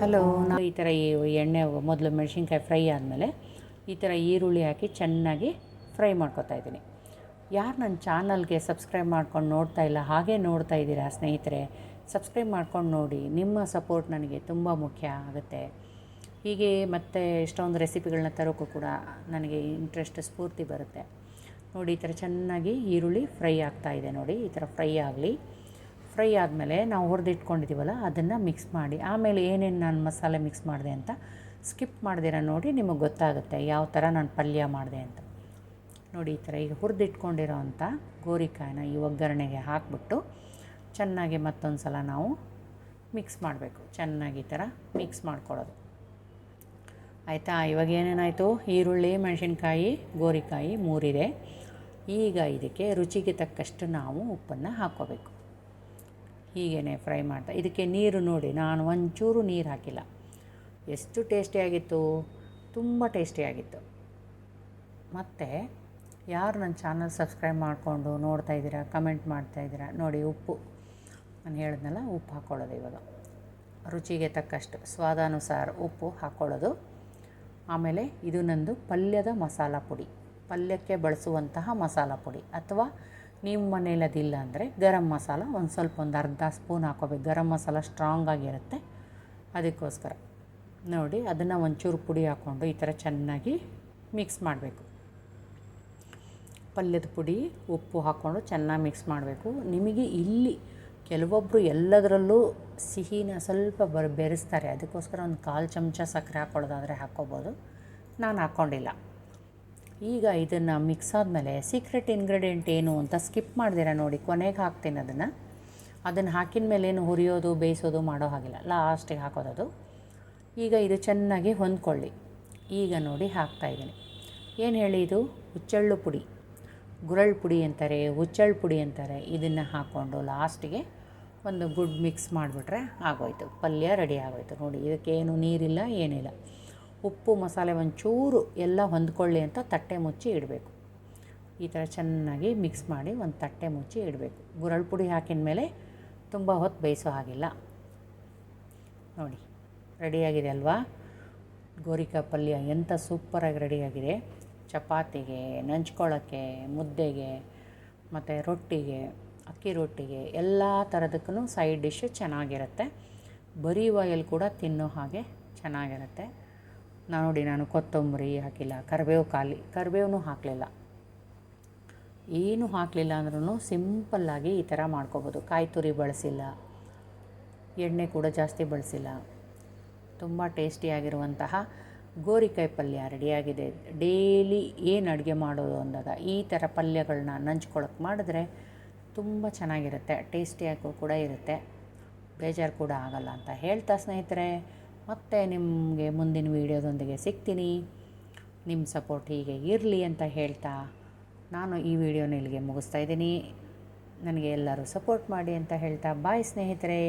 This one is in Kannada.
ಹಲೋ, ನಾವು ಈ ಥರ ಈ ಎಣ್ಣೆ, ಮೊದಲು ಮೆಣಸಿನ್ಕಾಯಿ ಫ್ರೈ ಆದಮೇಲೆ ಈ ಥರ ಈರುಳ್ಳಿ ಹಾಕಿ ಚೆನ್ನಾಗಿ ಫ್ರೈ ಮಾಡ್ಕೊತಾ ಇದ್ದೀನಿ. ಯಾರು ನನ್ನ ಚಾನಲ್ಗೆ ಸಬ್ಸ್ಕ್ರೈಬ್ ಮಾಡ್ಕೊಂಡು ನೋಡ್ತಾ ಇಲ್ಲ, ಹಾಗೆ ನೋಡ್ತಾ ಇದ್ದೀರಾ ಸ್ನೇಹಿತರೆ, ಸಬ್ಸ್ಕ್ರೈಬ್ ಮಾಡ್ಕೊಂಡು ನೋಡಿ. ನಿಮ್ಮ ಸಪೋರ್ಟ್ ನನಗೆ ತುಂಬ ಮುಖ್ಯ ಆಗುತ್ತೆ. ಹೀಗೆ ಮತ್ತೆ ಎಷ್ಟೊಂದು ರೆಸಿಪಿಗಳನ್ನ ತರೋಕ್ಕೂ ಕೂಡ ನನಗೆ ಇಂಟ್ರೆಸ್ಟ್, ಸ್ಫೂರ್ತಿ ಬರುತ್ತೆ. ನೋಡಿ, ಈ ಥರ ಚೆನ್ನಾಗಿ ಈರುಳ್ಳಿ ಫ್ರೈ ಆಗ್ತಾ ಇದೆ ನೋಡಿ, ಈ ಥರ ಫ್ರೈ ಆಗಲಿ. ಫ್ರೈ ಆದಮೇಲೆ ನಾವು ಹುರಿದಿಟ್ಕೊಂಡಿದ್ದೀವಲ್ಲ ಅದನ್ನು ಮಿಕ್ಸ್ ಮಾಡಿ. ಆಮೇಲೆ ಏನೇನು ನಾನು ಮಸಾಲೆ ಮಿಕ್ಸ್ ಮಾಡಿದೆ ಅಂತ ಸ್ಕಿಪ್ ಮಾಡ್ದಿರ ನೋಡಿ ನಿಮಗೆ ಗೊತ್ತಾಗುತ್ತೆ ಯಾವ ಥರ ನಾನು ಪಲ್ಯ ಮಾಡಿದೆ ಅಂತ. ನೋಡಿ ಈ ಥರ ಈಗ ಹುರಿದಿಟ್ಕೊಂಡಿರೋ ಅಂಥ ಗೋರಿಕಾಯಿನ ಈ ಒಗ್ಗರಣೆಗೆ ಹಾಕ್ಬಿಟ್ಟು ಚೆನ್ನಾಗಿ ಮತ್ತೊಂದು ಸಲ ನಾವು ಮಿಕ್ಸ್ ಮಾಡಬೇಕು. ಚೆನ್ನಾಗಿ ಈ ಥರ ಮಿಕ್ಸ್ ಮಾಡ್ಕೊಳ್ಳೋದು. ಆಯಿತಾ? ಇವಾಗ ಏನೇನಾಯಿತು? ಈರುಳ್ಳಿ, ಮೆಣಸಿನ್ಕಾಯಿ, ಗೋರಿಕಾಯಿ ಮೂರಿದೆ. ಈಗ ಇದಕ್ಕೆ ರುಚಿಗೆ ತಕ್ಕಷ್ಟು ನಾವು ಉಪ್ಪನ್ನು ಹಾಕ್ಕೋಬೇಕು. ಹೀಗೇ ಫ್ರೈ ಮಾಡ್ತಾ, ಇದಕ್ಕೆ ನೀರು ನೋಡಿ, ನಾನು ಒಂಚೂರು ನೀರು ಹಾಕಿಲ್ಲ. ಎಷ್ಟು ಟೇಸ್ಟಿಯಾಗಿತ್ತು ತುಂಬ ಟೇಸ್ಟಿಯಾಗಿತ್ತು ಮತ್ತು ಯಾರು ನನ್ನ ಚಾನಲ್ ಸಬ್ಸ್ಕ್ರೈಬ್ ಮಾಡಿಕೊಂಡು ನೋಡ್ತಾ ಇದ್ದೀರಾ, ಕಮೆಂಟ್ ಮಾಡ್ತಾ ಇದ್ದೀರಾ, ನೋಡಿ ಉಪ್ಪು. ನಾನು ಹೇಳಿದ್ನಲ್ಲ, ಉಪ್ಪು ಹಾಕ್ಕೊಳ್ಳೋದು ಇವಾಗ. ರುಚಿಗೆ ತಕ್ಕಷ್ಟು ಸ್ವಾದಾನುಸಾರ ಉಪ್ಪು ಹಾಕ್ಕೊಳ್ಳೋದು ಆಮೇಲೆ ಇದು ನಂದು ಪಲ್ಯದ ಮಸಾಲ ಪುಡಿ. ಪಲ್ಯಕ್ಕೆ ಬಳಸುವಂತಹ ಮಸಾಲ ಪುಡಿ, ಅಥವಾ ನಿಮ್ಮ ಮನೇಲಿ ಅದಿಲ್ಲ ಅಂದರೆ ಗರಂ ಮಸಾಲ ಒಂದು ಸ್ವಲ್ಪ ಒಂದು ಅರ್ಧ ಸ್ಪೂನ್ ಹಾಕೋಬೇಕು ಗರಂ ಮಸಾಲ ಸ್ಟ್ರಾಂಗ್ ಆಗಿರುತ್ತೆ. ಅದಕ್ಕೋಸ್ಕರ ನೋಡಿ, ಅದನ್ನು ಒಂಚೂರು ಪುಡಿ ಹಾಕ್ಕೊಂಡು ಈ ಥರ ಚೆನ್ನಾಗಿ ಮಿಕ್ಸ್ ಮಾಡಬೇಕು. ಪಲ್ಯದ ಪುಡಿ, ಉಪ್ಪು ಹಾಕ್ಕೊಂಡು ಚೆನ್ನಾಗಿ ಮಿಕ್ಸ್ ಮಾಡಬೇಕು. ನಿಮಗೆ ಇಲ್ಲಿ ಕೆಲವೊಬ್ಬರು ಎಲ್ಲದರಲ್ಲೂ ಸಿಹಿನ ಸ್ವಲ್ಪ ಬರ್, ಬೆರೆಸ್ತಾರೆ. ಅದಕ್ಕೋಸ್ಕರ ಒಂದು ಕಾಲು ಚಮಚ ಸಕ್ಕರೆ ಹಾಕ್ಕೊಳ್ಳೋದಾದರೆ ಹಾಕ್ಕೋಬೋದು. ನಾನು ಹಾಕ್ಕೊಂಡಿಲ್ಲ. ಈಗ ಇದನ್ನು ಮಿಕ್ಸ್ ಆದಮೇಲೆ ಸೀಕ್ರೆಟ್ ಇಂಗ್ರೀಡಿಯೆಂಟ್ ಏನು ಅಂತ ಸ್ಕಿಪ್ ಮಾಡಿದಿರ ನೋಡಿ, ಕೊನೆಗೆ ಹಾಕ್ತೀನಿ ಅದನ್ನು. ಅದನ್ನು ಹಾಕಿದ ಮೇಲೆ ಏನು ಹುರಿಯೋದು, ಬೇಯಿಸೋದು ಮಾಡೋ ಹಾಗಿಲ್ಲ. ಲಾಸ್ಟಿಗೆ ಹಾಕೋದದು ಈಗ ಇದು ಚೆನ್ನಾಗಿ ಹೊಂದ್ಕೊಳ್ಳಿ. ಈಗ ನೋಡಿ ಹಾಕ್ತಾಯಿದ್ದೀನಿ ಏನು ಹೇಳಿ ಇದು? ಹುಚ್ಚಳ್ಳು ಪುಡಿ. ಗುರಳ್ ಪುಡಿ ಅಂತಾರೆ, ಹುಚ್ಚಳ್ಳು ಪುಡಿ ಅಂತಾರೆ. ಇದನ್ನು ಹಾಕ್ಕೊಂಡು ಲಾಸ್ಟಿಗೆ ಒಂದು ಗುಡ್ ಮಿಕ್ಸ್ ಮಾಡಿಬಿಟ್ರೆ ಆಗೋಯ್ತು. ಪಲ್ಯ ರೆಡಿ ಆಗೋಯ್ತು. ನೋಡಿ ಇದಕ್ಕೇನು ನೀರಿಲ್ಲ, ಏನಿಲ್ಲ. ಉಪ್ಪು, ಮಸಾಲೆ ಒಂಚೂರು ಎಲ್ಲ ಹೊಂದ್ಕೊಳ್ಳಿ ಅಂತ ತಟ್ಟೆ ಮುಚ್ಚಿ ಇಡಬೇಕು. ಈ ಥರ ಚೆನ್ನಾಗಿ ಮಿಕ್ಸ್ ಮಾಡಿ ಒಂದು ತಟ್ಟೆ ಮುಚ್ಚಿ ಇಡಬೇಕು. ಗುರಳ್ ಪುಡಿ ಹಾಕಿದ ಮೇಲೆ ತುಂಬ ಹೊತ್ತು ಬೇಯಿಸೋ ಹಾಗಿಲ್ಲ. ನೋಡಿ ರೆಡಿಯಾಗಿದೆ ಅಲ್ವಾ? ಗೋರಿಕಾ ಪಲ್ಯ ಎಂಥ ಸೂಪರಾಗಿ ರೆಡಿಯಾಗಿದೆ ಚಪಾತಿಗೆ ನಂಚ್ಕೊಳ್ಳೋಕ್ಕೆ ಮುದ್ದೆಗೆ, ಮತ್ತು ರೊಟ್ಟಿಗೆ, ಅಕ್ಕಿ ರೊಟ್ಟಿಗೆ ಎಲ್ಲ ಥರದಕ್ಕೂ ಸೈಡ್ ಡಿಶ್ಶು ಚೆನ್ನಾಗಿರುತ್ತೆ. ಬರೀ ವಾಯಲ್ಲಿ ಕೂಡ ತಿನ್ನೋ ಹಾಗೆ ಚೆನ್ನಾಗಿರುತ್ತೆ. ನಾನು ನೋಡಿ ನಾನು ಕೊತ್ತಂಬರಿ ಹಾಕಿಲ್ಲ, ಕರಿಬೇವು ಖಾಲಿ ಕರಿಬೇವು ಹಾಕಲಿಲ್ಲ. ಏನು ಹಾಕಲಿಲ್ಲ ಅಂದ್ರೂ ಸಿಂಪಲ್ಲಾಗಿ ಈ ಥರ ಮಾಡ್ಕೋಬೋದು. ಕಾಯಿ ತುರಿ ಬಳಸಿಲ್ಲ, ಎಣ್ಣೆ ಕೂಡ ಜಾಸ್ತಿ ಬಳಸಿಲ್ಲ. ತುಂಬ ಟೇಸ್ಟಿಯಾಗಿರುವಂತಹ ಗೋರಿಕಾಯಿ ಪಲ್ಯ ರೆಡಿಯಾಗಿದೆ. ಡೈಲಿ ಏನು ಅಡುಗೆ ಮಾಡೋದು ಅಂದಾಗ ಈ ಥರ ಪಲ್ಯಗಳನ್ನ ನಂಚ್ಕೊಳಕ್ಕೆ ಮಾಡಿದ್ರೆ ತುಂಬ ಚೆನ್ನಾಗಿರುತ್ತೆ, ಟೇಸ್ಟಿಯಾಗೂ ಕೂಡ ಇರುತ್ತೆ, ಬೇಜಾರು ಕೂಡ ಆಗಲ್ಲ ಅಂತ ಹೇಳ್ತಾ ಸ್ನೇಹಿತರೆ. ಮತ್ತೆ ನಿಮಗೆ ಮುಂದಿನ ವೀಡಿಯೋದೊಂದಿಗೆ ಸಿಗ್ತೀನಿ. ನಿಮ್ಮ ಸಪೋರ್ಟ್ ಹೀಗೆ ಇರಲಿ ಅಂತ ಹೇಳ್ತಾ ನಾನು ಈ ವಿಡಿಯೋನ ಇಲ್ಲಿಗೆ ಮುಗಿಸ್ತಾ ಇದ್ದೀನಿ. ನನಗೆ ಎಲ್ಲರೂ ಸಪೋರ್ಟ್ ಮಾಡಿ ಅಂತ ಹೇಳ್ತಾ. ಬಾಯ್ ಸ್ನೇಹಿತರೆ.